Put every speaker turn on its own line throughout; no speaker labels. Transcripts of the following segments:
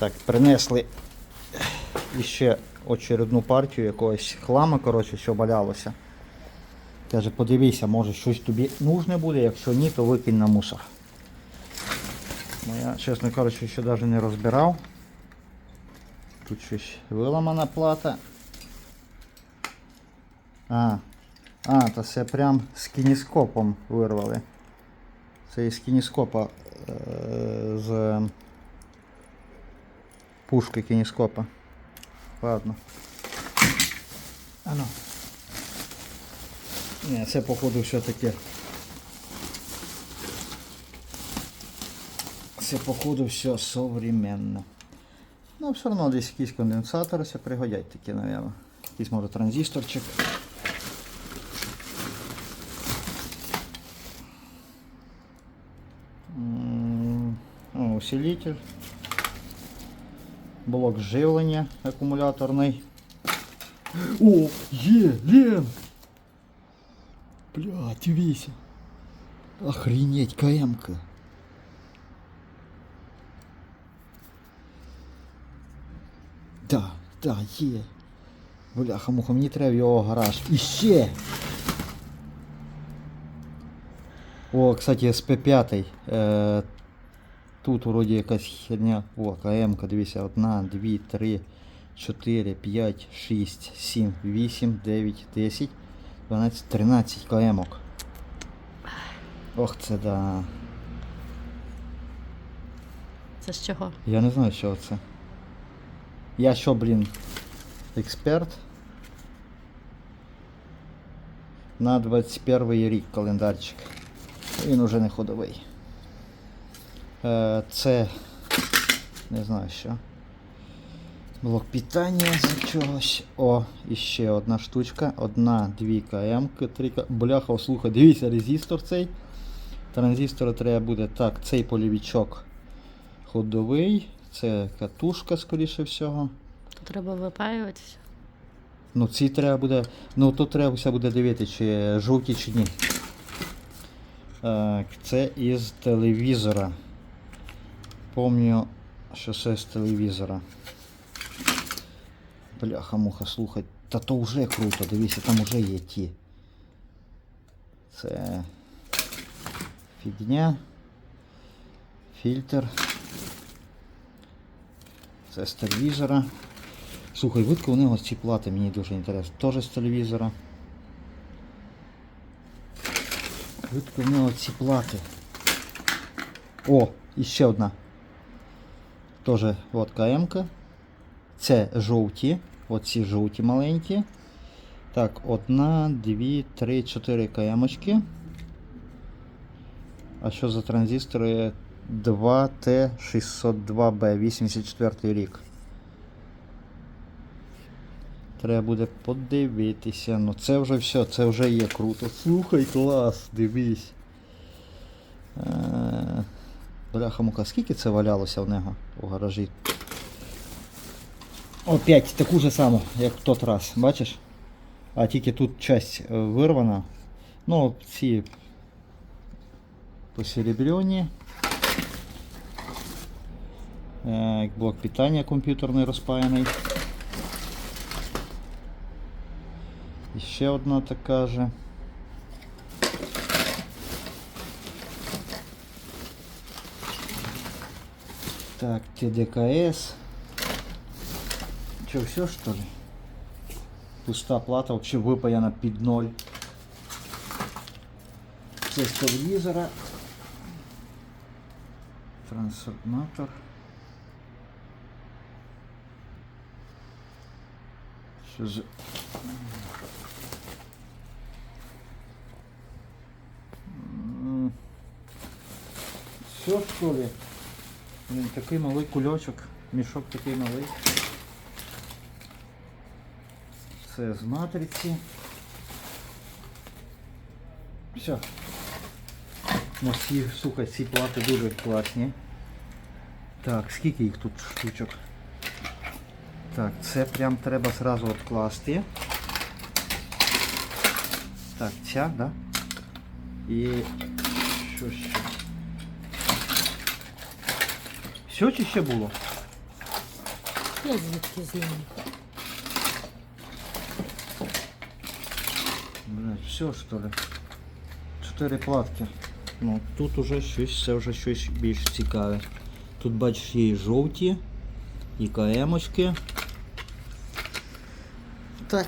Так, принесли іще очередну партію якогось хлама, коротше, що валялося. Каже, подивися, може щось тобі нужне буде, якщо ні, то викинь на мусор. Ну, я, чесно кажучи, ще навіть не розбирав. Тут щось виламана плата. А, а, то це прям з кініскопом вирвали. Це із кініскопа е, з пушки кініскопа. Ладно. А ну. Ні, це походу все-таки. Це походу все современно. Ну, все одно десь якісь конденсатори се пригодять такі, наверное. Якийсь може транзисторчик. Усилитель. Блок живлення акумуляторний. О, є, Лен! Бля, дивися. Охренеть, КМ-ка. Да, да, є. Бляха, муха, мені треба в його гараж. І ще! О, кстати, СП5. Тут вроді якась херня. О, КМ-ка, дивіться, 1, 2, 3, 4, 5, 6, 7, 8, 9, 10, 12, 13 КМ-ок. Ох, це да.
Це з чого?
Я не знаю, що це. Я що, блін, експерт? На 21 рік календарчик. Він уже не ходовий. Е, це не знаю що. Блок питання з чогось. О, і ще одна штучка. Одна, дві КМ, три К. Бляха, слухай, дивіться, резистор цей. Транзистора треба буде. Так, цей полівічок ходовий. Це катушка, скоріше всього.
Тут треба випаювати все.
Ну, ці треба буде. Ну тут треба все буде дивитися, чи жовті, чи ні. Це із телевізора. Помню, що це з телевізора. Бляха муха, слухай. Та то вже круто, дивіться, там вже є ті. Це фігня. Фільтр. Це з телевізора. Слухай, видко у нього ці плати мені дуже інтересно. Теж з телевізора. Видко нього ці плати. О, і одна. Теж от КМ-ка. Це жовті. Оці жовті маленькі. Так, одна, дві, три, чотири КМ-очки. А що за транзистори? 2T602B, 84 рік. Треба буде подивитися. Ну це вже все, це вже є круто. Слухай, клас, дивись. Бляха мука, скільки це валялося в нього у гаражі? Опять таку же саму, як в тот раз, бачиш? А тільки тут часть е, вирвана. Ну, ці посеребрені. Е, Блок питання комп'ютерний розпаяний. І ще одна така же. Так, ТДКС. Че, все что ли? Пуста плата, вообще выпаяна під ноль. Це з телевізора. Трансформатор. Що за... Все что ли? Такий малий кульочок, мішок такий малий. Це з матриці. Все. Ці, сука, ці плати дуже класні. Так, скільки їх тут штучок? Так, це прям треба зразу відкласти. Так, ця, да? І що ще? Все чи ще було?
Я звідки знаю.
Блять, все що ли? Чотири платки. Ну, тут уже щось, це вже щось більш цікаве. Тут бачиш є і жовті, і КМочки. Так,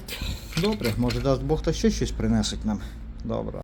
добре, може дасть Бог та ще щось принесуть нам. Добре.